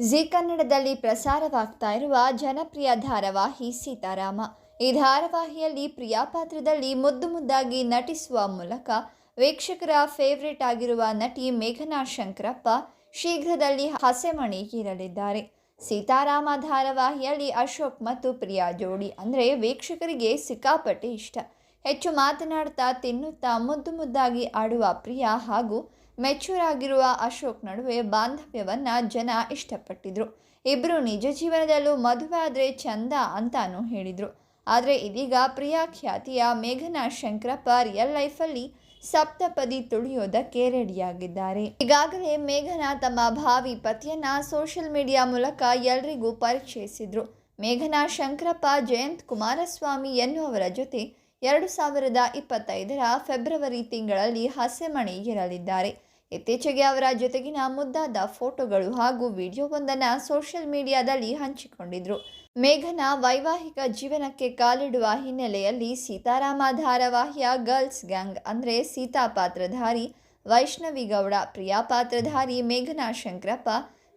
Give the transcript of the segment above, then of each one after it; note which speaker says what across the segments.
Speaker 1: G ಕನ್ನಡದಲ್ಲಿ ಪ್ರಸಾರವಾಗ್ತಾ ಇರುವ ಜನಪ್ರಿಯ ಧಾರಾವಾಹಿ ಸೀತಾರಾಮ. ಈ ಧಾರಾವಾಹಿಯಲ್ಲಿ ಪ್ರಿಯಾ ಪಾತ್ರದಲ್ಲಿ ಮುದ್ದು ಮುದ್ದಾಗಿ ನಟಿಸುವ ಮೂಲಕ ವೀಕ್ಷಕರ ಫೇವ್ರೆಟ್ ಆಗಿರುವ ನಟಿ ಮೇಘನಾ ಶಂಕರಪ್ಪ ಶೀಘ್ರದಲ್ಲಿ ಹಸೆಮಣಿ ಇರಲಿದ್ದಾರೆ ಸೀತಾರಾಮ ಧಾರಾವಾಹಿಯಲ್ಲಿ ಅಶೋಕ್ ಮತ್ತು ಪ್ರಿಯಾ ಜೋಡಿ ಅಂದರೆ ವೀಕ್ಷಕರಿಗೆ ಸಿಕ್ಕಾಪಟ್ಟೆ ಇಷ್ಟ. ಹೆಚ್ಚು ಮಾತನಾಡ್ತಾ ತಿನ್ನುತ್ತಾ ಮುದ್ದು ಮುದ್ದಾಗಿ ಆಡುವ ಪ್ರಿಯಾ ಹಾಗೂ ಮೆಚೂರ್ ಆಗಿರುವ ಅಶೋಕ್ ನಡುವೆ ಬಾಂಧವ್ಯವನ್ನು ಜನ ಇಷ್ಟಪಟ್ಟಿದ್ರು. ಇಬ್ಬರು ನಿಜ ಜೀವನದಲ್ಲೂ ಮದುವೆ ಆದರೆ ಚಂದ ಅಂತಾನೂ ಹೇಳಿದರು. ಆದರೆ ಇದೀಗ ಪ್ರಿಯಾ ಖ್ಯಾತಿಯ ಮೇಘನಾ ಶಂಕರಪ್ಪ ರಿಯಲ್ ಲೈಫಲ್ಲಿ ಸಪ್ತಪದಿ ತುಳಿಯೋದಕ್ಕೆ ರೆಡಿಯಾಗಿದ್ದಾರೆ ಈಗಾಗಲೇ ಮೇಘನಾ ತಮ್ಮ ಭಾವಿ ಪತಿಯನ್ನ ಸೋಷಿಯಲ್ ಮೀಡಿಯಾ ಮೂಲಕ ಎಲ್ರಿಗೂ ಪರಿಚಯಿಸಿದ್ರು. ಮೇಘನಾ ಶಂಕರಪ್ಪ, ಜಯಂತ್ ಕುಮಾರಸ್ವಾಮಿ ಎನ್ನುವರ ಜೊತೆ ಎರಡು ಸಾವಿರದ ಇಪ್ಪತ್ತೈದರ ಫೆಬ್ರವರಿ ತಿಂಗಳಲ್ಲಿ ಹಸೆಮಣೆ ಇರಲಿದ್ದಾರೆ. ಇತ್ತೀಚೆಗೆ ಅವರ ಜೊತೆಗಿನ ಮುದ್ದಾದ ಫೋಟೋಗಳು ಹಾಗೂ ವಿಡಿಯೋವೊಂದನ್ನು ಸೋಷಿಯಲ್ ಮೀಡಿಯಾದಲ್ಲಿ ಹಂಚಿಕೊಂಡಿದ್ರು. ಮೇಘನಾ ವೈವಾಹಿಕ ಜೀವನಕ್ಕೆ ಕಾಲಿಡುವ ಹಿನ್ನೆಲೆಯಲ್ಲಿ ಸೀತಾರಾಮ ಧಾರಾವಾಹಿಯ ಗರ್ಲ್ಸ್ ಗ್ಯಾಂಗ್ ಅಂದರೆ ಸೀತಾ ಪಾತ್ರಧಾರಿ, ವೈಷ್ಣವಿ ಗೌಡ, ಪ್ರಿಯಾ ಪಾತ್ರಧಾರಿ, ಮೇಘನಾ ಶಂಕರಪ್ಪ,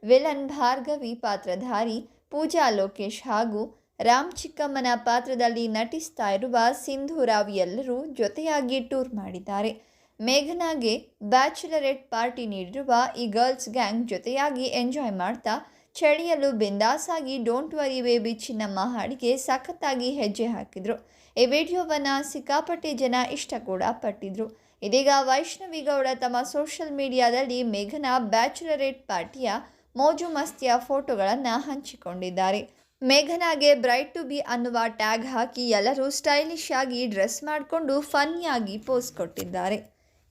Speaker 1: ವಿಲನ್ ಭಾರ್ಗವಿ ಪಾತ್ರಧಾರಿ, ಪೂಜಾ ಲೋಕೇಶ್ ಹಾಗೂ ರಾಮ್ ಚಿಕ್ಕಮ್ಮನ ಪಾತ್ರದಲ್ಲಿ ನಟಿಸ್ತಾ ಇರುವ ಸಿಂಧು ರಾವ್ ಎಲ್ಲರೂ ಜೊತೆಯಾಗಿ ಟೂರ್ ಮಾಡಿದ್ದಾರೆ. ಮೇಘನಾಗೆ ಬ್ಯಾಚುಲರೇಟ್ ಪಾರ್ಟಿ ನೀಡಿರುವ ಈ ಗರ್ಲ್ಸ್ ಗ್ಯಾಂಗ್ ಜೊತೆಯಾಗಿ ಎಂಜಾಯ್ ಮಾಡ್ತಾ ಚಳಿಯಲು ಬಿಂದಾಸಾಗಿ ಡೋಂಟ್ ವರಿ ಬೇಬಿ ಚಿನ್ನಮ್ಮ ಹಾಡಿಗೆ ಸಖತ್ತಾಗಿ ಹೆಜ್ಜೆ ಹಾಕಿದ್ರು. ಈ ವಿಡಿಯೋವನ್ನು ಸಿಕ್ಕಾಪಟ್ಟೆ ಜನ ಇಷ್ಟ ಕೂಡ ಪಟ್ಟಿದ್ರು. ಇದೀಗ ವೈಷ್ಣವಿ ಗೌಡ ತಮ್ಮ ಸೋಷಿಯಲ್ ಮೀಡಿಯಾದಲ್ಲಿ ಮೇಘನಾ ಬ್ಯಾಚುಲರೇಟ್ ಪಾರ್ಟಿಯ ಮೋಜು ಮಸ್ತಿಯ ಫೋಟೋಗಳನ್ನು ಹಂಚಿಕೊಂಡಿದ್ದಾರೆ. ಮೇಘನಾಗೆ ಬ್ರೈಟ್ ಟು ಬಿ ಅನ್ನುವ ಟ್ಯಾಗ್ ಹಾಕಿ ಎಲ್ಲರೂ ಸ್ಟೈಲಿಶ್ ಆಗಿ ಡ್ರೆಸ್ ಮಾಡಿಕೊಂಡು ಫನ್ನಿಯಾಗಿ ಪೋಸ್ ಕೊಟ್ಟಿದ್ದಾರೆ.